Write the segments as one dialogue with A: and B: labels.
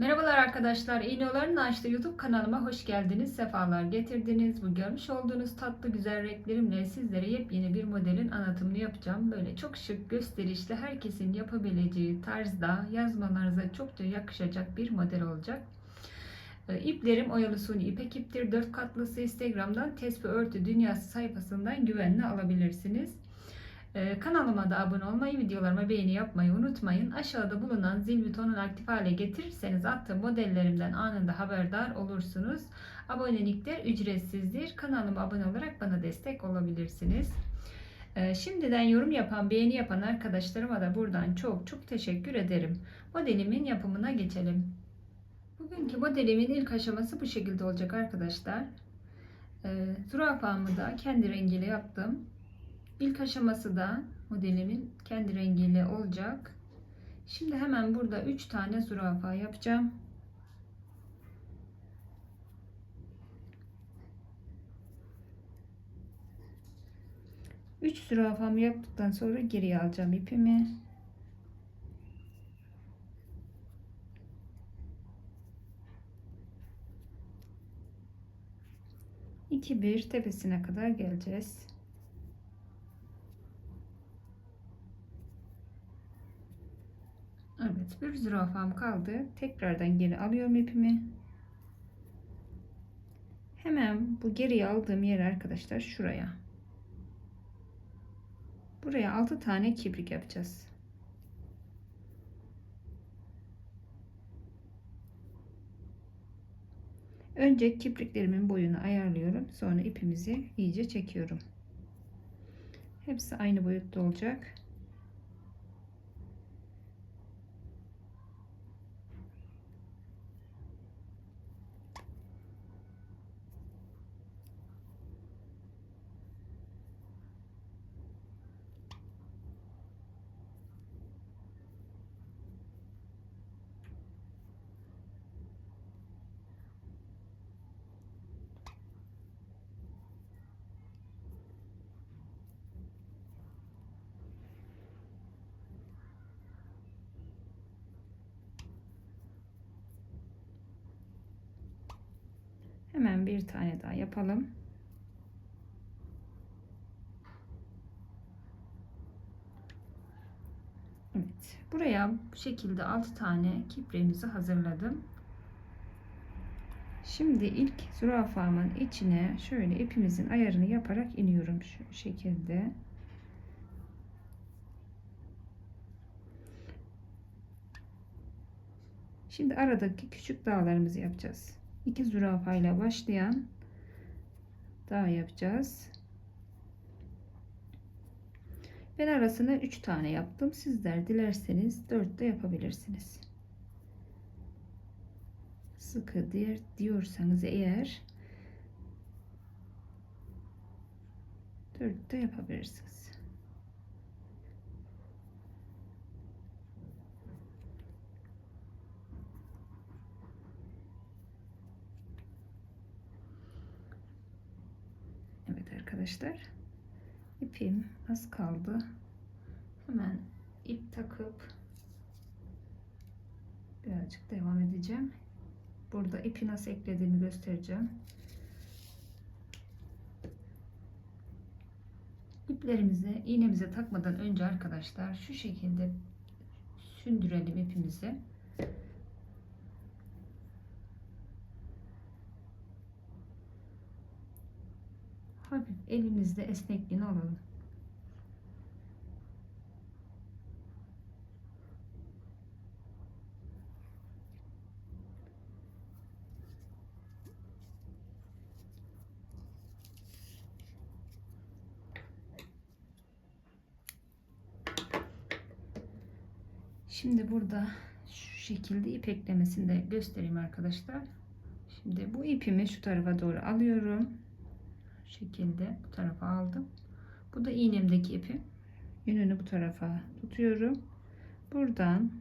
A: Merhabalar arkadaşlar. İğneoların Açtı YouTube kanalıma hoş geldiniz. Sefalar getirdiniz. Bu görmüş olduğunuz tatlı güzel renklerimle sizlere yepyeni bir modelin anlatımını yapacağım. Böyle çok şık, gösterişli, herkesin yapabileceği tarzda yazmalarınıza çokça yakışacak bir model olacak. Ee, İplerim oyalı suni ipek iptir. 4 katlısı Instagram'dan Tesbih Örtü Dünyası sayfasından güvenle alabilirsiniz. Ee, kanalıma da abone olmayı, videolarıma beğeni yapmayı unutmayın. Aşağıda bulunan zil butonunu aktif hale getirirseniz attığım modellerimden anında haberdar olursunuz. Abonelikler ücretsizdir. Kanalıma abone olarak bana destek olabilirsiniz. Ee, şimdiden yorum yapan, beğeni yapan arkadaşlarıma da buradan çok çok teşekkür ederim. Modelimin yapımına geçelim. Bugünkü modelimin ilk aşaması bu şekilde olacak arkadaşlar. Ee, zürafamı da kendi rengiyle yaptım. İlk aşaması da modelimin kendi rengiyle olacak. Şimdi hemen burada 3 tane zürafa yapacağım. Üç zürafamı yaptıktan sonra geriye alacağım ipimi. İki bir tepesine kadar geleceğiz. Bir zürafam kaldı. Tekrardan geri alıyorum ipimi. Hemen bu geriye aldığım yer arkadaşlar şuraya. Buraya 6 tane kibrik yapacağız. Önce kipriklerimin boyunu ayarlıyorum. Sonra ipimizi iyice çekiyorum. Hepsi aynı boyutta olacak. Hemen bir tane daha yapalım. Evet. Buraya bu şekilde 6 tane kipremizi hazırladım. Şimdi ilk zürafamın içine şöyle ipimizin ayarını yaparak iniyorum şu şekilde. Şimdi aradaki küçük dağlarımızı yapacağız. 2 zürafa ile başlayan dağ yapacağız. Ben arasına 3 tane yaptım. Sizler dilerseniz 4 de yapabilirsiniz. Sıkı diyor, diyorsanız eğer 4 de yapabilirsiniz. Evet arkadaşlar. ipim az kaldı. Hemen ip takıp birazcık devam edeceğim. Burada ipi nasıl eklediğimi göstereceğim. İplerimizi iğnemize takmadan önce arkadaşlar şu şekilde sündürelim ipimizi. Hafif elimizde esnekliğini alalım. Şimdi burada şu şekilde ip eklemesini de göstereyim arkadaşlar. Şimdi bu ipimi şu tarafa doğru alıyorum şekilde bu tarafa aldım. Bu da iğnemdeki ipi. Yönünü bu tarafa tutuyorum. Buradan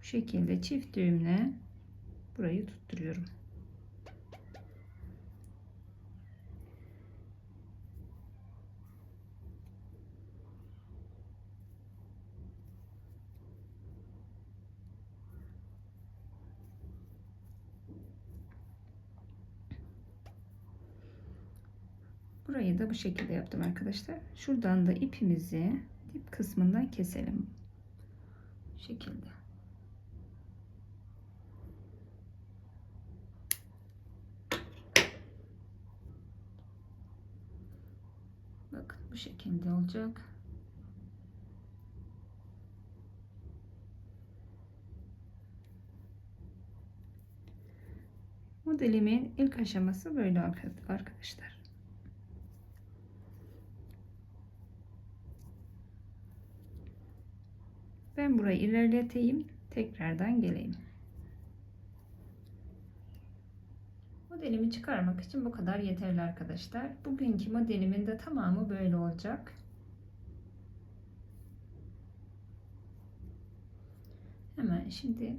A: bu şekilde çift düğümle burayı tutturuyorum. Burayı da bu şekilde yaptım arkadaşlar. Şuradan da ipimizi dip kısmından keselim. Bu şekilde. Bakın bu şekilde olacak. Modelimin ilk aşaması böyle arkadaşlar. Ben burayı ilerleteyim. Tekrardan geleyim. Modelimi çıkarmak için bu kadar yeterli arkadaşlar. Bugünkü modelimin de tamamı böyle olacak. Hemen şimdi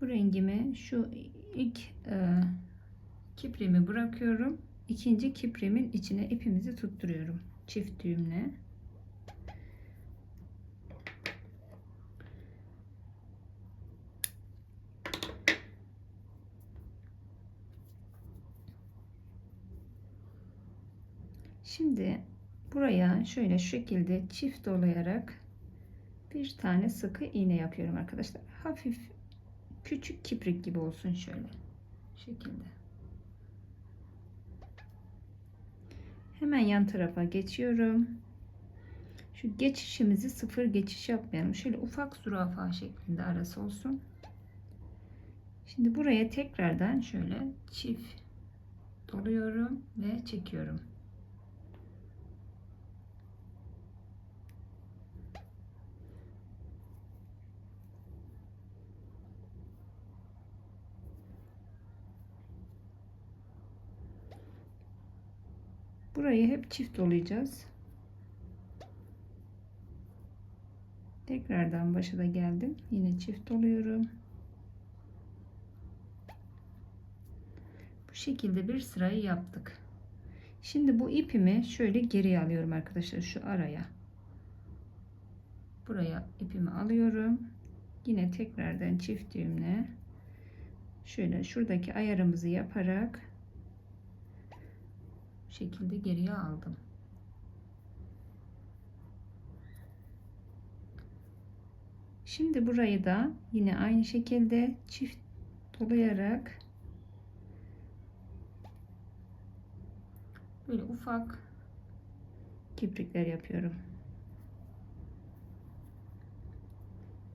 A: bu rengimi şu ilk e, kiprimi bırakıyorum. İkinci kiprimin içine ipimizi tutturuyorum. Çift düğümle. Şimdi buraya şöyle şu şekilde çift dolayarak bir tane sıkı iğne yapıyorum arkadaşlar. Hafif küçük kiprik gibi olsun şöyle. Şekilde. Hemen yan tarafa geçiyorum. Şu geçişimizi sıfır geçiş yapmayalım. Şöyle ufak zürafa şeklinde arası olsun. Şimdi buraya tekrardan şöyle çift doluyorum ve çekiyorum. Burayı hep çift dolayacağız. Tekrardan başa da geldim. Yine çift doluyorum. Bu şekilde bir sırayı yaptık. Şimdi bu ipimi şöyle geriye alıyorum arkadaşlar şu araya. Buraya ipimi alıyorum. Yine tekrardan çift düğümle şöyle şuradaki ayarımızı yaparak şekilde geriye aldım. Şimdi burayı da yine aynı şekilde çift dolayarak böyle ufak kiprikler yapıyorum.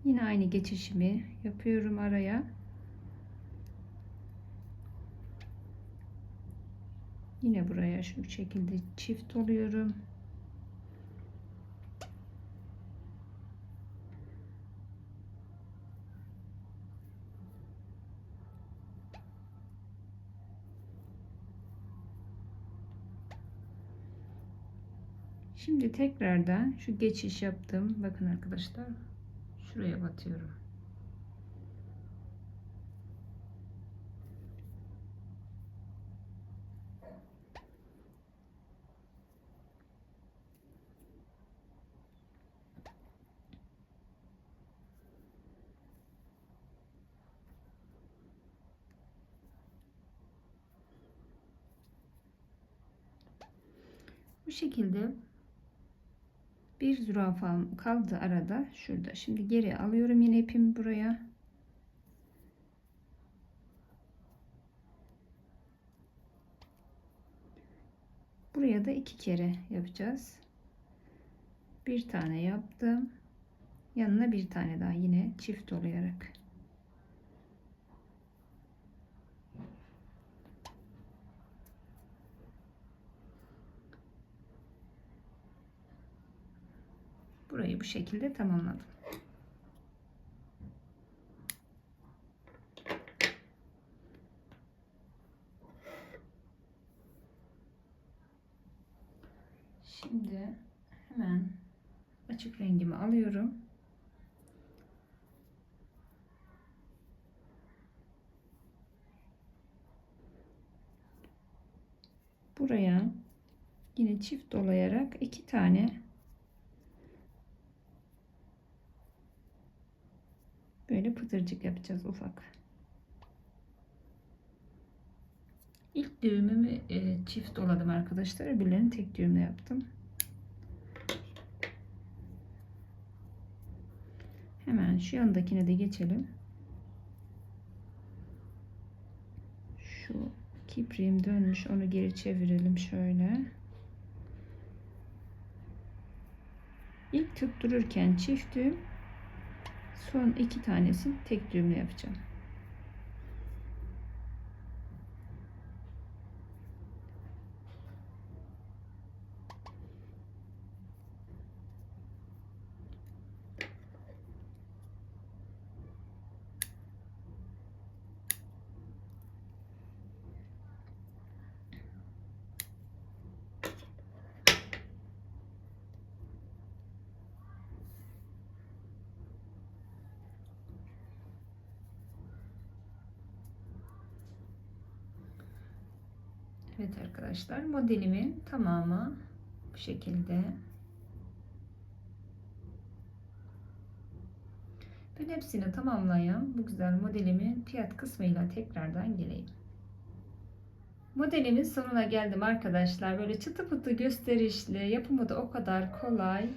A: Yine aynı geçişimi yapıyorum araya. Yine buraya şu şekilde çift oluyorum. Şimdi tekrardan şu geçiş yaptım. Bakın arkadaşlar şuraya batıyorum. Bu şekilde bir zürafam kaldı arada şurada. Şimdi geri alıyorum yine ipimi buraya. Buraya da iki kere yapacağız. Bir tane yaptım. Yanına bir tane daha yine çift dolayarak. Burayı bu şekilde tamamladım. Şimdi hemen açık rengimi alıyorum. Buraya yine çift dolayarak iki tane böyle pıtırcık yapacağız ufak. İlk düğümümü e, çift doladım arkadaşlar. Öbürlerini tek düğümle yaptım. Hemen şu yandakine de geçelim. Şu kipriğim dönmüş. Onu geri çevirelim şöyle. İlk tuttururken çift düğüm son iki tanesini tek düğümle yapacağım. Evet arkadaşlar modelimin tamamı bu şekilde. Ben hepsini tamamlayan bu güzel modelimin fiyat kısmıyla tekrardan geleyim. Modelimin sonuna geldim arkadaşlar. Böyle çıtı pıtı gösterişli, yapımı da o kadar kolay.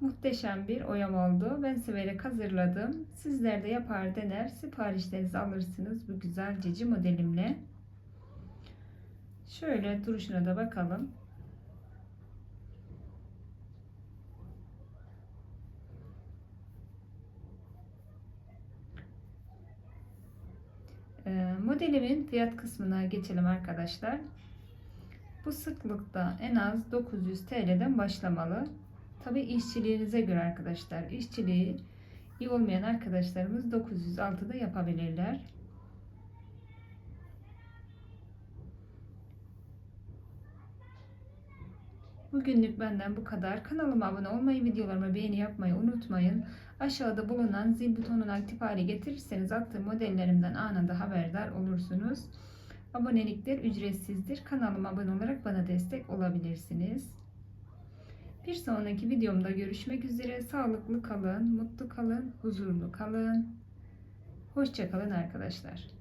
A: Muhteşem bir oyam oldu. Ben severek hazırladım. Sizler de yapar dener siparişlerinizi alırsınız bu güzel cici modelimle. Şöyle duruşuna da bakalım. Ee, modelimin fiyat kısmına geçelim arkadaşlar. Bu sıklıkta en az 900 TL'den başlamalı. Tabi işçiliğinize göre arkadaşlar. İşçiliği iyi olmayan arkadaşlarımız 906'da yapabilirler. Bugünlük benden bu kadar. Kanalıma abone olmayı, videolarıma beğeni yapmayı unutmayın. Aşağıda bulunan zil butonunu aktif hale getirirseniz attığım modellerimden anında haberdar olursunuz. Abonelikler ücretsizdir. Kanalıma abone olarak bana destek olabilirsiniz. Bir sonraki videomda görüşmek üzere. Sağlıklı kalın, mutlu kalın, huzurlu kalın. Hoşçakalın arkadaşlar.